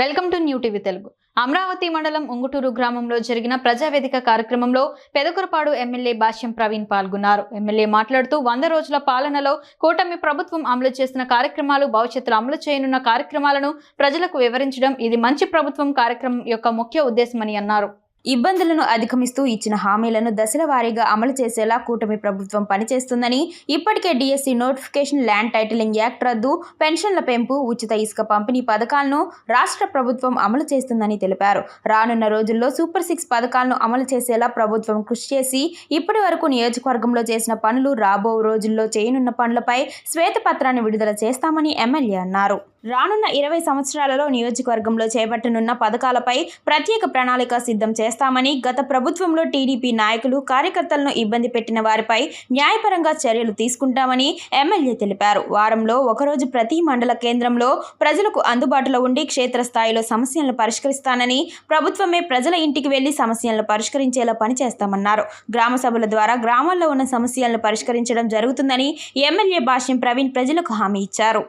Welcome to new TV Telugu. Amaravati మండలం ఉంగుటూరు గ్రామంలో జరిగిన ప్రజావేదిక కార్యక్రమంలో పెదకురపాడు ఎమ్మెల్యే భాష్యం ప్రవీణ్ పాల్గొన్నారు. ఎమ్మెల్యే మాట్లాడుతూ వంద రోజుల పాలనలో కూటమి ప్రభుత్వం అమలు చేసిన కార్యక్రమాలు భవిష్యత్తులో అమలు చేయనున్న కార్యక్రమాలను ప్రజలకు వివరించడం ఇది మంచి ప్రభుత్వం కార్యక్రమం యొక్క ముఖ్య ఉద్దేశమని అన్నారు. ఇబ్బందులను అధిగమిస్తూ ఇచ్చిన హామీలను దశల వారీగా అమలు చేసేలా కూటమి ప్రభుత్వం పనిచేస్తుందని ఇప్పటికే DSC notification land titling act రద్దు పెన్షన్ల పెంపు ఉచిత ఇసుక పంపిణీ పథకాలను రాష్ట్ర ప్రభుత్వం అమలు చేస్తుందని తెలిపారు. రానున్న రోజుల్లో సూపర్ సిక్స్ పథకాలను అమలు చేసేలా ప్రభుత్వం కృషి చేసి ఇప్పటి వరకు నియోజకవర్గంలో చేసిన పనులు రాబో రోజుల్లో చేయనున్న పనులపై శ్వేతపత్రాన్ని విడుదల చేస్తామని ఎమ్మెల్యే అన్నారు. రానున్న ఇరవై సంవత్సరాలలో నియోజకవర్గంలో చేపట్టనున్న పథకాలపై ప్రత్యేక ప్రణాళిక సిద్ధం చేస్తామని గత ప్రభుత్వంలో టీడీపీ నాయకులు కార్యకర్తలను ఇబ్బంది పెట్టిన వారిపై న్యాయపరంగా చర్యలు తీసుకుంటామని ఎమ్మెల్యే తెలిపారు. వారంలో ఒకరోజు ప్రతి మండల కేంద్రంలో ప్రజలకు అందుబాటులో ఉండి క్షేత్రస్థాయిలో సమస్యలను పరిష్కరిస్తానని ప్రభుత్వమే ప్రజల ఇంటికి వెళ్ళి సమస్యలను పరిష్కరించేలా పనిచేస్తామన్నారు. గ్రామ సభల ద్వారా గ్రామాల్లో ఉన్న సమస్యలను పరిష్కరించడం జరుగుతుందని ఎమ్మెల్యే భాష్యం ప్రవీణ్ ప్రజలకు హామీ ఇచ్చారు.